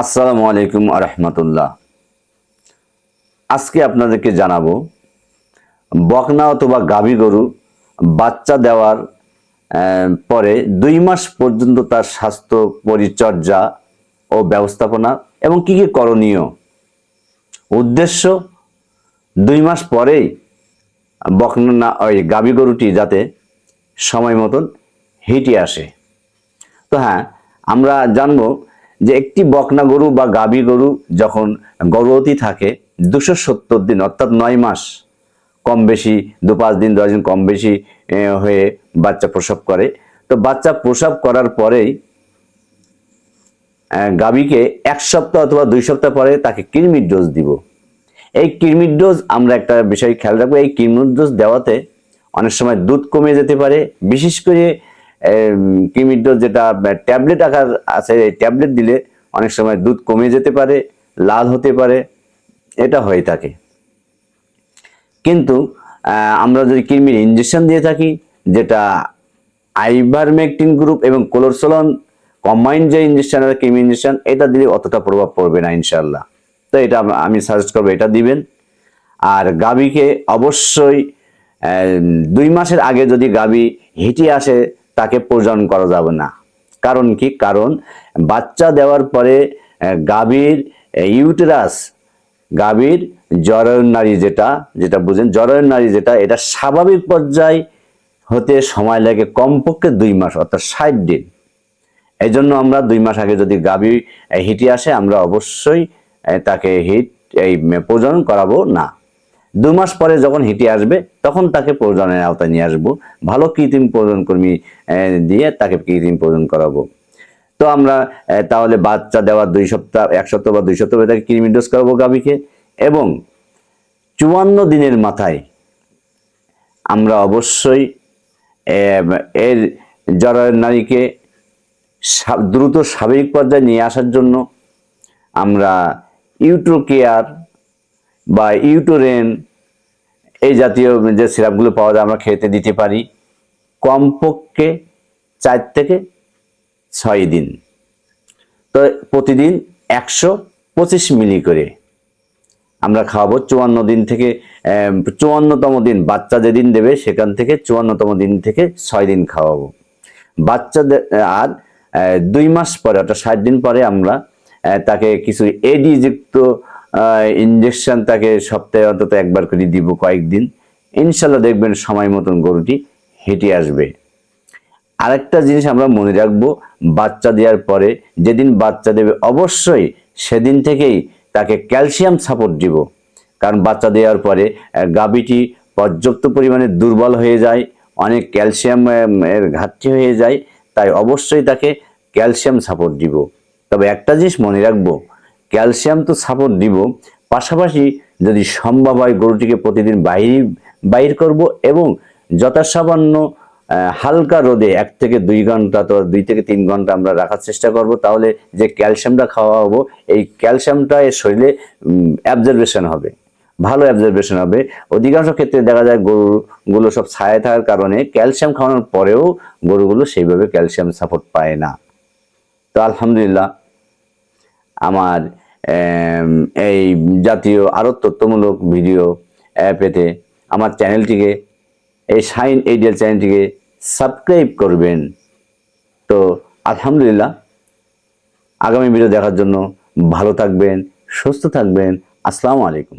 আসসালামু আলাইকুম আরহামতুল্লাহ। আজকে আপনাদেরকে জানাব, বকনা অথবা গাভী গরু বাচ্চা দেওয়ার পরে দুই মাস পর্যন্ত তার স্বাস্থ্য পরিচর্যা ও ব্যবস্থাপনা এবং কি কি করণীয়। উদ্দেশ্য, দুই মাস পরেই বকনা না, ওই গাভী গরুটি যাতে সময় মতন হেঁটে আসে। তো হ্যাঁ আমরা জানব যে একটি বকনা গরু বা গাভী গরু যখন গর্ভবতী থাকে, দুশো সত্তর দিন, অর্থাৎ নয় মাস, কম বেশি, দু পাঁচ দিন, দশ দিন কম বেশি হয়ে বাচ্চা প্রসব করে, তো বাচ্চা প্রসব করার পরেই গাভীকে এক সপ্তাহ অথবা দুই সপ্তাহ পরে তাকে কৃমির ডোজ দিব। এই কৃমির ডোজ আমরা একটা বিষয় খেয়াল রাখব, এই কৃমির ডোজ দেওয়াতে অনেক সময় দুধ কমে যেতে পারে, বিশেষ করে ডোজ যেটা ট্যাবলেট আকার আছে, এই ট্যাবলেট দিলে অনেক সময় দুধ কমে যেতে পারে, লাল হতে পারে, এটা হয়ে থাকে। কিন্তু আমরা যদি কৃমির ইঞ্জেকশন দিয়ে থাকি, যেটা আইভারমেকটিন গ্রুপ এবং কোলোরসলন কম্বাইন্ড যে ইঞ্জেকশন কৃমি ইঞ্জেকশন এটা দিলে অতটা প্রভাব পড়বে না ইনশাল্লাহ তো এটা আমি সাজেস্ট করব, এটা দিবেন। আর গাভীকে অবশ্যই দুই মাসের আগে যদি গাভী হিটে আসে তাকে প্রজনন করা যাবে না। কারণ কি? কারণ বাচ্চা দেওয়ার পরে গাভীর ইউটেরাস, গাভীর জরায়ুর নারী যেটা যেটা বুঝেন, জরায়ুর নারী যেটা, এটা স্বাভাবিক পর্যায় হতে সময় লাগে কমপক্ষে দুই মাস, অর্থাৎ ষাট দিন। এই জন্য আমরা দুই মাস আগে যদি গাভী হিটে আসে, আমরা অবশ্যই তাকে হিট, এই প্রজনন করাবো না। দু মাস পরে যখন হেঁটে আসবে, তখন তাকে প্রজননের আওতায় নিয়ে আসব। ভালো কৃত্রিম প্রজনন কর্মী দিয়ে তাকে কৃত্রিম প্রজন করাবো। তো আমরা তাহলে বাচ্চা দেওয়ার দুই সপ্তাহ, এক সপ্তাহ বা দুই সপ্তাহ তাকে কৃমি ডোজ করাবো গাভীকে। এবং চুয়ান্ন দিনের মাথায় আমরা অবশ্যই এর জরায়ুর নারীকে দ্রুত স্বাভাবিক পর্যায়ে নিয়ে আসার জন্য আমরা ইউট্রো কেয়ার বা ইউটোরেন, এই জাতীয় যে সিরাপগুলো পাওয়া যায় আমরা খেতে দিতে পারি কমপক্ষে চার থেকে ছয় দিন। তো প্রতিদিন একশো পঁচিশ মিলি করে আমরা খাওয়াবো। চুয়ান্ন দিন থেকে চুয়ান্নতম দিন, বাচ্চা যেদিন দেবে সেখান থেকে চুয়ান্নতম দিন থেকে ছয় দিন খাওয়াবো। বাচ্চাদের আর দুই মাস পরে অর্থাৎ ষাট দিন পরে আমরা তাকে কিছু এডি যুক্ত ইঞ্জেকশন তাকে সপ্তাহে অন্তত একবার করে দিব কয়েকদিন। ইনশাল্লাহ দেখবেন সময় মতন গরুটি হেঁটে আসবে। আরেকটা জিনিস আমরা মনে রাখব, বাচ্চা দেওয়ার পরে যেদিন বাচ্চা দেবে, অবশ্যই সেদিন থেকেই তাকে ক্যালসিয়াম সাপোর্ট দিব। কারণ বাচ্চা দেওয়ার পরে গাভীটি পর্যাপ্ত পরিমাণে দুর্বল হয়ে যায়, অনেক ক্যালসিয়াম এর ঘাটতি হয়ে যায়, তাই অবশ্যই তাকে ক্যালসিয়াম সাপোর্ট দিব। তবে একটা জিনিস মনে রাখব ক্যালসিয়াম তো সাপোর্ট দিব পাশাপাশি যদি সম্ভব হয়, গরুটিকে প্রতিদিন বাইর বাইর করব এবং যথাসামান্য হালকা রোদে এক থেকে দুই ঘণ্টা তো দুই থেকে তিন ঘণ্টা আমরা রাখার চেষ্টা করব, তাহলে যে ক্যালসিয়ামটা খাওয়া হব এই ক্যালসিয়ামটা এর শরীরে অ্যাবজারভেশন হবে। ভালো অ্যাবজারভেশন হবে। অধিকাংশ ক্ষেত্রে দেখা যায় গরুগুলো সব ছায়া থাকার কারণে ক্যালসিয়াম খাওয়ানোর পরেও গরুগুলো সেইভাবে ক্যালসিয়াম সাপোর্ট পায় না। তো আলহামদুলিল্লাহ আমার এই জাতীয় আরও তথ্যমূলক ভিডিও পেতে আমার চ্যানেলটিকে, এই সাইন এইডিয়াল চ্যানেলটিকে সাবস্ক্রাইব করবেন। তো আলহামদুলিল্লাহ, আগামী ভিডিও দেখার জন্য ভালো থাকবেন, সুস্থ থাকবেন। আসসালামু আলাইকুম।